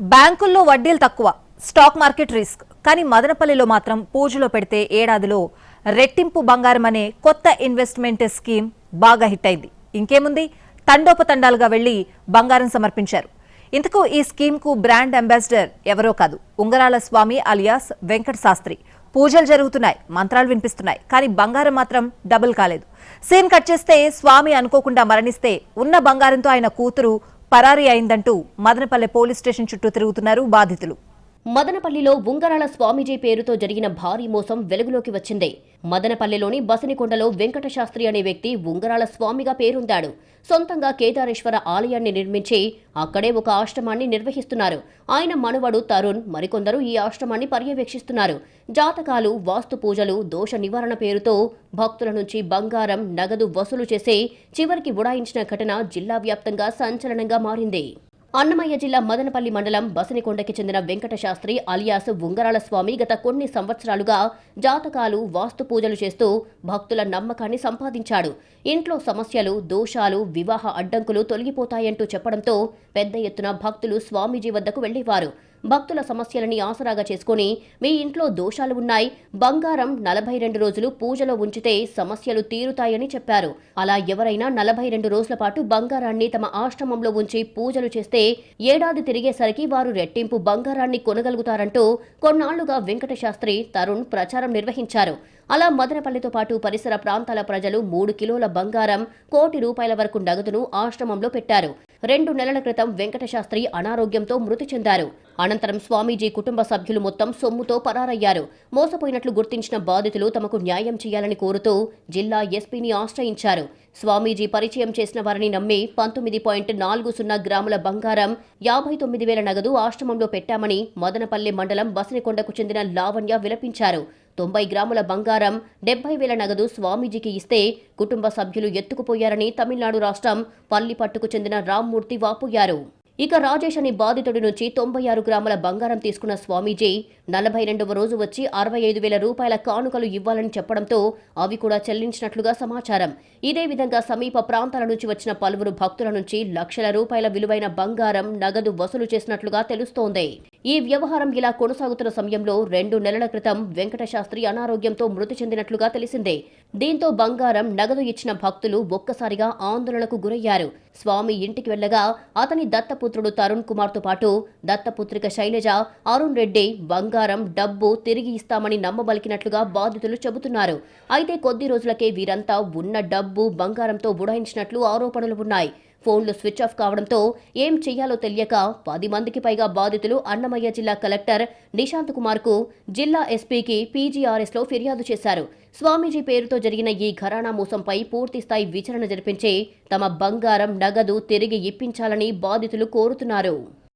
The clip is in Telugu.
బ్యాంకుల్లో వడ్డీలు తక్కువ స్టాక్ మార్కెట్ రిస్క్. కానీ మదనపల్లిలో మాత్రం పూజలో పెడితే ఏడాదిలో రెట్టింపు బంగారం అనే కొత్త ఇన్వెస్ట్మెంట్ స్కీమ్ బాగా హిట్ అయింది. ఇంకేముంది? తండోపతండాలుగా వెళ్ళి బంగారం సమర్పించారు. ఇంతకు ఈ స్కీమ్కు బ్రాండ్ అంబాసిడర్ ఎవరో కాదు ఉంగరాల స్వామి అలియాస్ వెంకట శాస్త్రి. పూజలు జరుగుతున్నాయి మంత్రాలు వినిపిస్తున్నాయి కానీ బంగారం మాత్రం డబుల్ కాలేదు. సీన్ కట్ చేస్తే స్వామి అనుకోకుండా మరణిస్తే ఉన్న బంగారంతో ఆయన కూతురు పరారీ అయిందంటూ మదనపల్లె పోలీస్ స్టేషన్ చుట్టూ తిరుగుతున్నారు బాధితులు. మదనపల్లిలో ఉంగరాల స్వామీజీ పేరుతో జరిగిన భారీ మోసం వెలుగులోకి వచ్చింది. మదనపల్లిలోని బసినికొండలో వెంకటశాస్త్రి అనే వ్యక్తి ఉంగరాల స్వామిగా పేరొందాడు. సొంతంగా కేదారేశ్వర ఆలయాన్ని నిర్మించి అక్కడే ఒక ఆశ్రమాన్ని నిర్వహిస్తున్నారు. ఆయన మనువడు తరుణ్ మరికొందరు ఈ ఆశ్రమాన్ని పర్యవేక్షిస్తున్నారు. జాతకాలు వాస్తు పూజలు దోష నివారణ పేరుతో భక్తుల నుంచి బంగారం నగదు వసూలు చేసి చివరికి ఉడాయించిన ఘటన జిల్లా వ్యాప్తంగా సంచలనంగా మారింది. అన్నమయ్య జిల్లా మదనపల్లి మండలం బసనికొండకి చెందిన వెంకట శాస్త్రి అలియాస్ ఉంగరాల స్వామి గత కొన్ని సంవత్సరాలుగా జాతకాలు వాస్తు పూజలు చేస్తూ భక్తుల నమ్మకాన్ని సంపాదించాడు. ఇంట్లో సమస్యలు దోషాలు వివాహ అడ్డంకులు తొలగిపోతాయంటూ చెప్పడంతో పెద్ద ఎత్తున భక్తులు స్వామీజీ వద్దకు వెళ్ళేవారు భక్తుల సమస్యలని ఆసరాగా చేసుకుని మీ ఇంట్లో దోషాలు ఉన్నాయి బంగారం నలభై రెండు రోజులు పూజలో ఉంచితే సమస్యలు తీరుతాయని చెప్పారు. అలా ఎవరైనా నలభై రెండు రోజుల పాటు బంగారాన్ని తమ ఆశ్రమంలో ఉంచి పూజలు చేస్తే ఏడాది తిరిగేసరికి వారు రెట్టింపు బంగారాన్ని కొనగలుగుతారంటూ కొన్నాళ్ళుగా వెంకటశాస్త్రి తరుణ్ ప్రచారం నిర్వహించారు. అలా మదనపల్లితో పాటు పరిసర ప్రాంతాల ప్రజలు మూడు కిలోల బంగారం కోటి రూపాయల వరకు నగదును ఆశ్రమంలో పెట్టారు. రెండు నెలల క్రితం వెంకటశాస్త్రి అనారోగ్యంతో మృతి చెందారు. అనంతరం స్వామీజీ కుటుంబ సభ్యులు మొత్తం సొమ్ముతో పరారయ్యారు. మోసపోయినట్లు గుర్తించిన బాధితులు తమకు న్యాయం చేయాలని కోరుతూ జిల్లా ఎస్పీని ఆశ్రయించారు. స్వామీజీ పరిచయం చేసిన వారిని నమ్మి పంతొమ్మిది పాయింట్ నాలుగు సున్నా గ్రాముల బంగారం యాభై తొమ్మిది వేల నగదు ఆశ్రమంలో పెట్టామని మదనపల్లి మండలం బసనికొండకు చెందిన లావణ్య విలపించారు. తొంభై గ్రాముల బంగారం డెబ్బై వేల నగదు స్వామీజీకి ఇస్తే కుటుంబ సభ్యులు ఎత్తుకుపోయారని తమిళనాడు రాష్ట్రం పల్లిపట్టుకు చెందిన రామ్మూర్తి వాపోయారు. ఇక రాజేష్ అనే బాధితుడి నుంచి తొంభై ఆరు గ్రాముల బంగారం తీసుకున్న స్వామీజీ నలభై రెండవ రోజు వచ్చి అరవై ఐదు వేల రూపాయల కానుకలు ఇవ్వాలని చెప్పడంతో అవి కూడా చెల్లించినట్లుగా సమాచారం. ఇదే విధంగా సమీప ప్రాంతాల నుంచి వచ్చిన పలువురు భక్తుల నుంచి లక్షల రూపాయల విలువైన బంగారం నగదు వసూలు చేసినట్లుగా తెలుస్తోంది. ఈ వ్యవహారం ఇలా కొనసాగుతున్న సమయంలో రెండు నెలల క్రితం వెంకటశాస్త్రి అనారోగ్యంతో మృతి చెందినట్లుగా తెలిసిందే. దీంతో బంగారం నగదు ఇచ్చిన భక్తులు ఒక్కసారిగా ఆందోళనకు గురయ్యారు. స్వామి ఇంటికి వెళ్ళగా అతని దత్తపుత్రుడు తరుణ్ కుమార్తో పాటు దత్తపుత్రిక శైలజ అరుణ్ రెడ్డి బంగారం డబ్బు తిరిగి ఇస్తామని నమ్మబలికినట్లుగా బాధితులు చెబుతున్నారు. అయితే కొద్ది రోజులకే వీరంతా ఉన్న డబ్బు బంగారంతో బుడాయించినట్లు ఆరోపణలు ఉన్నాయి. ఫోన్లు స్విచ్ ఆఫ్ కావడంతో ఏం చేయాలో తెలియక పది మందికి పైగా బాధితులు అన్నమయ్య జిల్లా కలెక్టర్ నిశాంత్ కుమార్కు జిల్లా ఎస్పీకి పీజీఆర్ఎస్లో ఫిర్యాదు చేశారు. స్వామీజీ పేరుతో జరిగిన ఈ ఘరానా మోసంపై పూర్తిస్థాయి విచారణ జరిపించి తమ బంగారం నగదు తిరిగి ఇప్పించాలని బాధితులు కోరుతున్నారు.